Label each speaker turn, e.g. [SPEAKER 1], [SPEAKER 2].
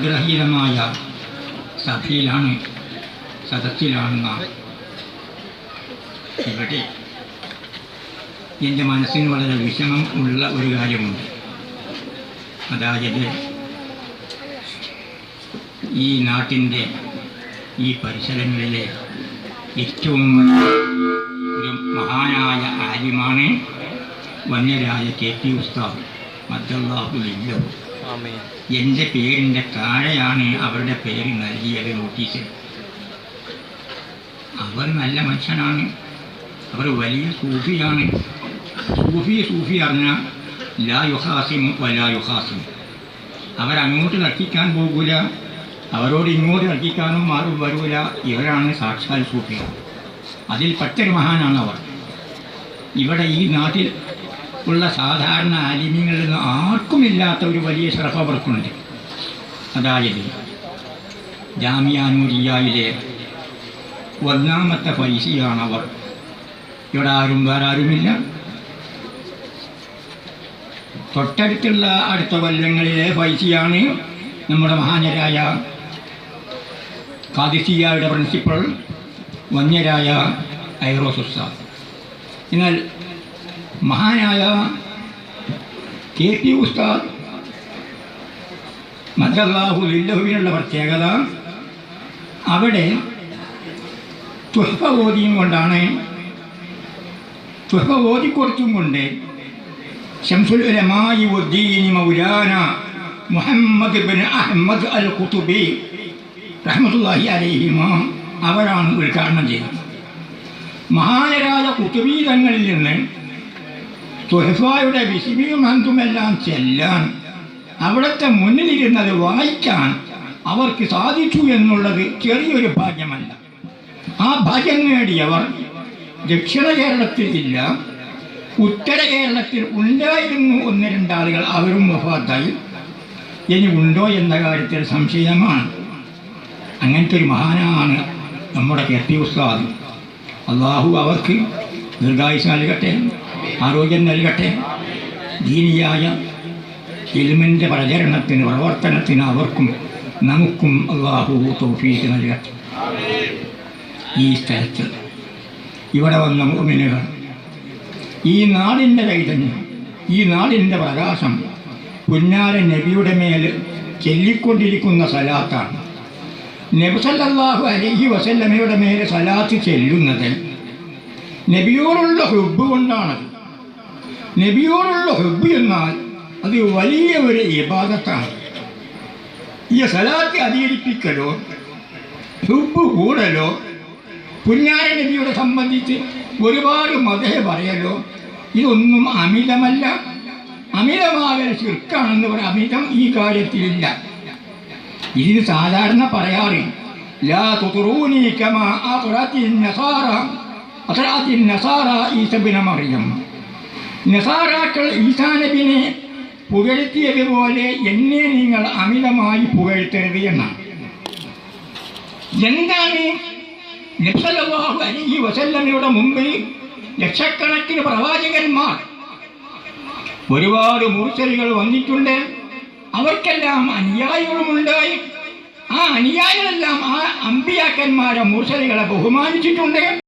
[SPEAKER 1] ആഗ്രഹീതമായ സഭയിലാണ് സദസ്സിലാണ് നാം ഇവിടെ. എന്റെ മനസ്സിന് വളരെ വിഷമം ഉള്ള ഒരു കാര്യമുണ്ട്. അതായത് ഈ നാട്ടിന്റെ ഈ പരിസരങ്ങളിലെ ഏറ്റവും ഒരു മഹാനായ ആര്യമാണ് വന്യരായ കെ പി ഉസ്താദ്. മറ്റുള്ള
[SPEAKER 2] ആമീൻ
[SPEAKER 1] എന്റെ പേരിന്റെ താഴെയാണ് അവരുടെ പേര് നൽകിയത് നോട്ടീസ്. അവർ നല്ല മനുഷ്യനാണ്. അവർ വലിയ സൂഫിയാണ്. സൂഫി സൂഫി അറിഞ്ഞ ലാ യുഹാസിം വലാ യുഹാസിം അവരങ്ങോട്ട് തർക്കിക്കാൻ പോകൂല. അവരോട് ഇങ്ങോട്ട് തർക്കിക്കാനും മാറും വരൂല. ഇവരാണ് സാക്ഷാൽ സൂഫി അതിൽ പറ്റൊരു മഹാനാണ് അവർ. ഇവിടെ ഈ നാട്ടിൽ ഉള്ള സാധാരണ ആലിമ്യങ്ങളിൽ നിന്ന് ആർക്കുമില്ലാത്ത ഒരു വലിയ ശ്രദ്ധ അവർക്കുണ്ട്. അതായത് ജാമിയാനൂരിയയിലെ ഒന്നാമത്തെ പൈസയാണ് അവർ. ഇവിടെ ആരും വേറെ ആരുമില്ല. തൊട്ടടുത്തുള്ള അടുത്ത കൊല്ലങ്ങളിലെ പൈസയാണ് നമ്മുടെ മഹാനരായ കാദിസിയയുടെ പ്രിൻസിപ്പൾ വന്യരായ ഐറോസ് ഉസ്താദ്. എന്നാൽ മഹാനായ കെ പി ഉസ്താദ് മദ്രാഹു ലില്ലഹുവിനുള്ള പ്രത്യേകത അവിടെ തുഹ്ഫ ഓതിയും കൊണ്ടാണ് തുഹ്ഫ ഓതിക്കൊടുത്തും കൊണ്ട് ഷംസുൽ ഉലമായി ഉദ്ദീനി മൗലാന മുഹമ്മദ് ബിൻ അഹമ്മദ് അൽ ഖുതുബി റഹ്മത്തുള്ളാഹി അലൈഹിമ അവരാണ് ഉദ്ഘാടനം ചെയ്തത്. മഹാനരായ കുത്തുബീതങ്ങളിൽ നിന്ന് തുഹഫായുടെ വിസിമിയും ഹന്തുമെല്ലാം ചെല്ലാൻ അവിടുത്തെ മുന്നിലിരുന്നത് വായിക്കാൻ അവർക്ക് സാധിച്ചു എന്നുള്ളത് ചെറിയൊരു ഭാഗ്യമല്ല. ആ ഭാഗ്യം നേടിയവർ ദക്ഷിണ കേരളത്തിൽ ഇല്ല ഉത്തര കേരളത്തിൽ ഉണ്ടായിരുന്നു ഒന്ന് രണ്ടാളുകൾ അവരും വഫാത്തായി. ഇനി ഉണ്ടോ എന്ന കാര്യത്തിൽ സംശയമാണ്. അങ്ങനത്തെ ഒരു മഹാനാണ് നമ്മുടെ കെ പി ഉസ്താദ്. അള്ളാഹു അവർക്ക് ദീർഘായുസ് നൽകട്ടെ ആരോഗ്യം നൽകട്ടെ. ദീനിയായ ഇൽമിന്റെ പ്രചരണത്തിന് പ്രവർത്തനത്തിന് അവർക്കും നമുക്കും അള്ളാഹു തോഫീക്ക് നൽകട്ടെ. ഈ സ്ഥലത്ത് ഇവിടെ വന്ന മുഅ്മിനുകൾ ഈ നാടിന്റെ ചൈതന്യം ഈ നാടിന്റെ പ്രകാശം പുന്നാര നബിയുടെ മേൽ ചെല്ലിക്കൊണ്ടിരിക്കുന്ന സലാത്താണ്. നബിസല്ലാഹു അലഹി വസല്ലമയുടെ മേലെ സലാത്ത് ചെല്ലുന്നത് നബിയോടുള്ള ഹുബ് കൊണ്ടാണത്. നബിയോടുള്ള ഹുബ് എന്നാൽ അത് വലിയ ഒരു ഇബാദത്താണ്. ഈ സലാത്ത് അധികരിപ്പിക്കലോ ഹുബ് കൂടലോ പുന്നാര നബിയോടെ സംബന്ധിച്ച് ഒരുപാട് മതഹ പറയലോ ഇതൊന്നും അമിതമല്ല. അമിതമായ ചെറുക്കാണെന്ന് പറയാം. അമിതം ഈ കാര്യത്തിലില്ല. ഇതിന് സാധാരണ പറയാറില്ല അത്റത്തി നസാറ ഈ ഈസബിന മറിയം. നസാറാക്കൾ ഈസാനബിനെ പുകഴ്ത്തിയതുപോലെ എന്നെ നിങ്ങൾ അമിതമായി പുകഴ്ത്തരുത് എന്നാണ്. എന്താണ്? നബ്സല്ലാഹു അലൈഹി വസല്ലമയുടെ മുമ്പിൽ ലക്ഷക്കണക്കിന് പ്രവാചകന്മാർ ഒരുപാട് മൂർച്ചലുകൾ വന്നിട്ടുണ്ട്. അവർക്കെല്ലാം അനുയായികളുമുണ്ടായി ആ അനുയായികളെല്ലാം ആ അമ്പിയാക്കന്മാരെ മൂർച്ചലുകളെ ബഹുമാനിച്ചിട്ടുണ്ട്.